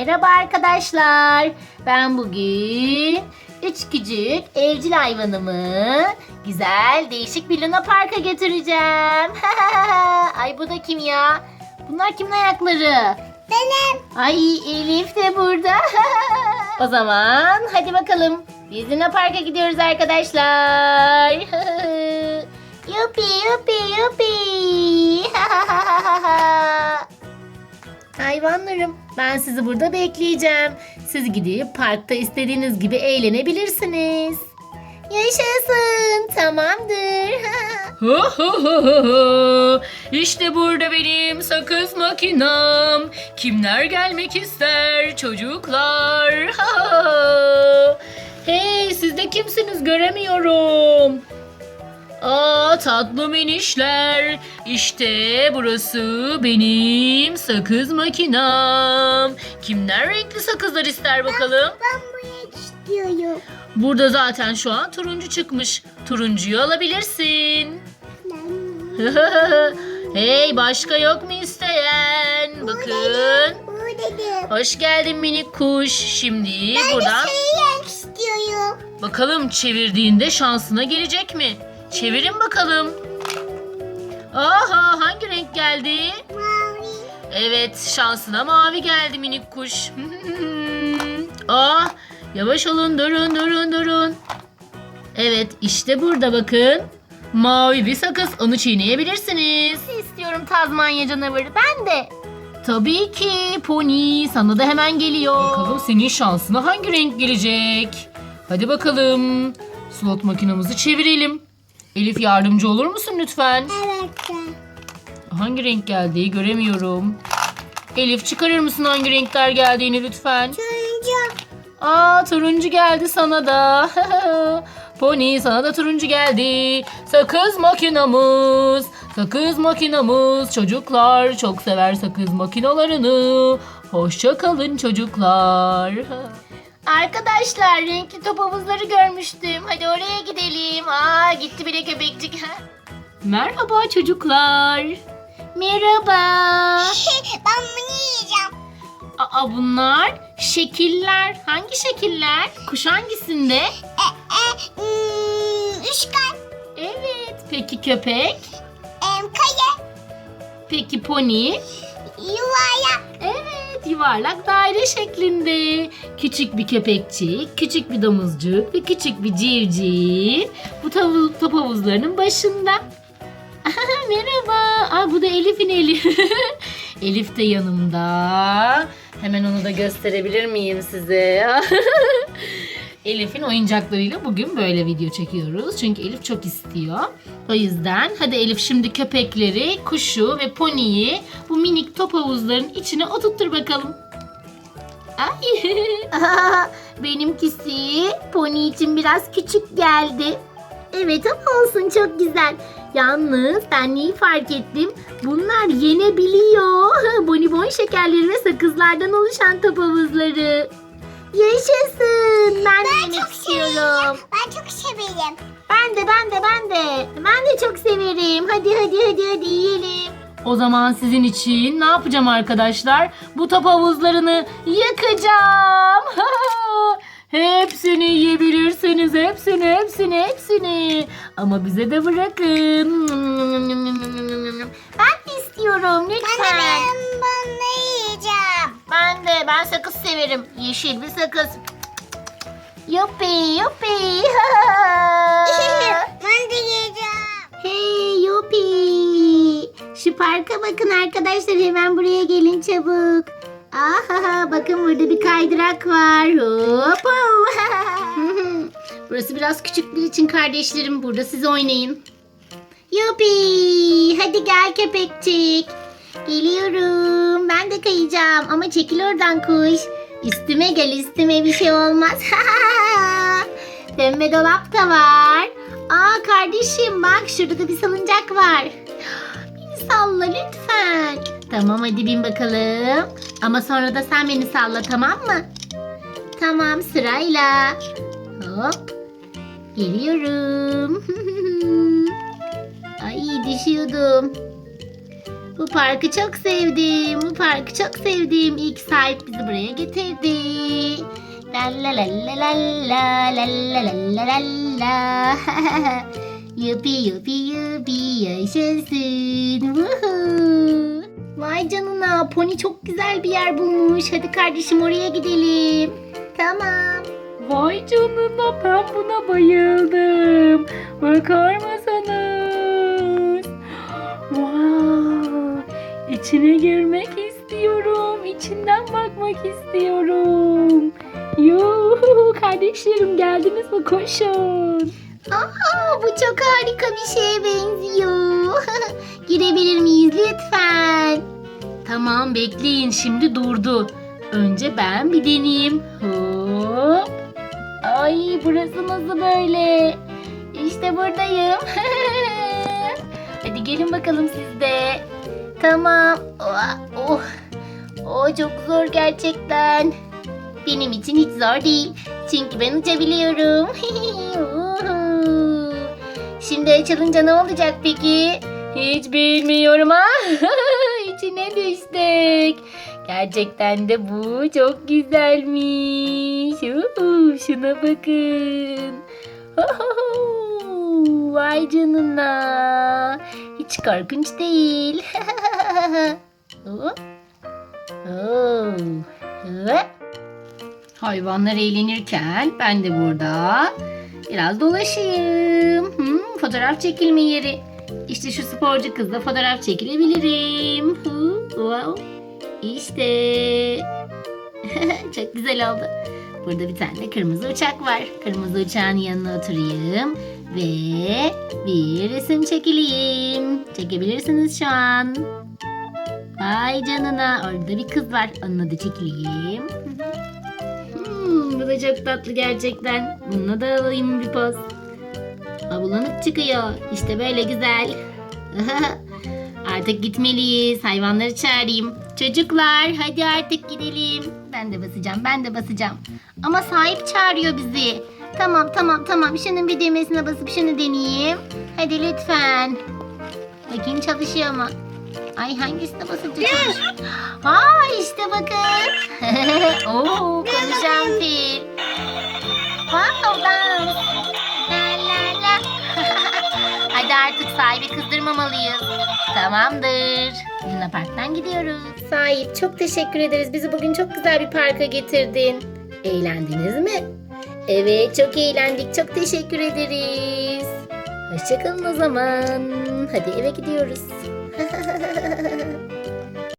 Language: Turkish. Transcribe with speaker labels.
Speaker 1: Merhaba arkadaşlar. Ben bugün üç küçük evcil hayvanımı güzel değişik bir Luna Park'a götüreceğim. Ay bu da kim ya? Bunlar kimin ayakları?
Speaker 2: Benim.
Speaker 1: Ay Elif de burada. o zaman hadi bakalım. Biz Luna Park'a gidiyoruz arkadaşlar. yupi yupi yupi. Hayvanlarım ben sizi burada bekleyeceğim. Siz gidip parkta istediğiniz gibi eğlenebilirsiniz. Yaşasın tamamdır.
Speaker 3: İşte burada benim sakız makinam. Kimler gelmek ister çocuklar? Hey siz de kimsiniz göremiyorum. Aa tatlı minişler. İşte burası benim sakız makinam. Kimler renkli sakızlar ister bakalım?
Speaker 2: Ben buraya istiyorum.
Speaker 3: Burada zaten şu an turuncu çıkmış. Turuncuyu alabilirsin.
Speaker 2: Ben
Speaker 3: hey başka yok mu isteyen? Bakın.
Speaker 2: bu.
Speaker 3: Hoş geldin minik kuş. Şimdi
Speaker 2: Ben
Speaker 3: buradan
Speaker 2: renk istiyorum.
Speaker 3: bakalım çevirdiğinde şansına gelecek mi? Çevirin bakalım. Aha hangi renk geldi?
Speaker 2: Mavi.
Speaker 3: Evet şansına mavi geldi minik kuş. ah yavaş olun durun durun durun. Evet işte burada bakın. Mavi bir sakız onu çiğneyebilirsiniz.
Speaker 1: İstiyorum Tazmanya canavarı ben de.
Speaker 3: Tabii ki Pony sana da hemen geliyor. Bakalım senin şansına hangi renk gelecek? Hadi bakalım. Slot makinamızı çevirelim. Elif yardımcı olur musun lütfen?
Speaker 2: Evet.
Speaker 3: Hangi renk geldiği göremiyorum. Elif çıkarır mısın hangi renkler geldiğini lütfen?
Speaker 2: Turuncu.
Speaker 3: Aa turuncu geldi sana da. Pony sana da turuncu geldi. Sakız makinamız. Sakız makinamız. Çocuklar çok sever sakız makinalarını. Hoşça kalın çocuklar.
Speaker 1: Arkadaşlar renkli top havuzları görmüştüm. Hadi oraya gidelim. Aa gitti bile köpekçik.
Speaker 3: Merhaba çocuklar.
Speaker 1: Merhaba.
Speaker 2: ben bunu yiyeceğim.
Speaker 1: Aa bunlar şekiller. Hangi şekiller? Kuş hangisinde?
Speaker 2: E, e, hmm, üçgen.
Speaker 1: Evet. Peki köpek?
Speaker 2: Em, kare.
Speaker 1: Peki pony?
Speaker 2: Yuvarlak.
Speaker 1: Daire şeklinde. Küçük bir köpekçik, küçük bir domuzcuk ve küçük bir civciv. Bu tavu, top havuzlarının başında. Merhaba. Aa, bu da Elif'in eli. Elif de yanımda. Hemen onu da gösterebilir miyim size? Elif'in oyuncaklarıyla bugün böyle video çekiyoruz. Çünkü Elif çok istiyor. O yüzden hadi Elif şimdi köpekleri, kuşu ve poniyi bu minik top havuzların içine oturttur bakalım. Ay. Benimkisi pony için biraz küçük geldi. Evet ama olsun çok güzel. Yalnız ben neyi fark ettim? Bunlar yenebiliyor. Bonibon şekerleri ve sakızlardan oluşan top havuzları. Yaşasın. Ben, de yemek
Speaker 2: Çok
Speaker 1: istiyorum.
Speaker 2: severim. Ben çok severim.
Speaker 1: Ben de ben de ben de. Ben de çok severim. Hadi hadi hadi hadi yiyelim.
Speaker 3: O zaman sizin için ne yapacağım arkadaşlar? Bu top havuzlarını yıkacağım. hepsini yiyebilirsiniz. Hepsini, hepsini, hepsini. Ama bize de bırakın.
Speaker 1: Ben de istiyorum
Speaker 2: Ben
Speaker 1: lütfen. Severim. Yeşil bir sakız. Yuppi yuppi.
Speaker 2: ben de yiyeceğim.
Speaker 1: hey yuppi. Şu parka bakın arkadaşlar hemen buraya gelin çabuk. Aha bakın burada bir kaydırak var. Hop. Burası biraz küçük bir için kardeşlerim burada siz oynayın. Yuppi. Hadi gel köpekçik. Geliyorum. Ben de kayacağım ama çekil oradan kuş. Üstüme gel üstüme bir şey olmaz. Pembe dolap da var. Aa kardeşim bak şurada da bir salıncak var. Beni salla lütfen. Tamam hadi bin bakalım. Ama sonra da sen beni salla tamam mı? Tamam sırayla. Hop. Geliyorum. Ay düşüyordum. Bu parkı çok sevdim. Bu parkı çok sevdim. İlk sahip bizi buraya getirdi. La la la la la la la la la la la yupi yupi yupi yaşasın. Woohoo. Vay canına pony çok güzel bir yer bulmuş. Hadi kardeşim oraya gidelim. Tamam.
Speaker 3: Vay canına ben buna bayıldım. Bakar mısınız? İçine girmek istiyorum. İçinden bakmak istiyorum. Yuhu kardeşlerim geldiniz mi koşun.
Speaker 1: Aa, bu çok harika bir şeye benziyor. Girebilir miyiz lütfen? Tamam bekleyin şimdi durdu. Önce ben bir deneyeyim. Hop. Ay burası nasıl böyle? İşte buradayım. Hadi gelin bakalım siz de. Tamam. Oh, oh. Oh, çok zor gerçekten. Benim için hiç zor değil. Çünkü ben uçabiliyorum. Şimdi açılınca ne olacak peki? Hiç bilmiyorum ha. İçine düştük. Gerçekten de bu çok güzelmiş. Şuna bakın. Vay canına. Hiç korkunç değil. Hop. Hayvanlar eğlenirken ben de burada biraz dolaşayım. Hmm, fotoğraf çekilme yeri. İşte şu sporcu kızla fotoğraf çekilebilirim. Wow. İşte. Çok güzel oldu. Burada bir tane kırmızı uçak var. Kırmızı uçağın yanına oturayım ve bir resim çekileyim. Çekebilirsiniz şu an. Vay canına orada bir kız var. Onunla da çekileyim. Hmm, bu da çok tatlı gerçekten. Bununla da alayım bir poz. Ha, bulanık çıkıyor. İşte böyle güzel. artık gitmeliyiz. Hayvanları çağırayım. Çocuklar hadi artık gidelim. Ben de basacağım ben de basacağım. Ama sahip çağırıyor bizi. Tamam tamam tamam. Şunun bir düğmesine basıp şunu deneyeyim. Hadi lütfen. Bakayım çalışıyor mu? Ay hangisine çalışıyor? Aa işte bakın. Oo konuşan fil. Wow dans. La la la. Hadi artık sahibi kızdırmamalıyız. Tamamdır. Luna Park'tan gidiyoruz. Sahip çok teşekkür ederiz. Bizi bugün çok güzel bir parka getirdin. Eğlendiniz mi? Evet çok eğlendik. Çok teşekkür ederiz. Hoşçakalın o zaman. Hadi eve gidiyoruz.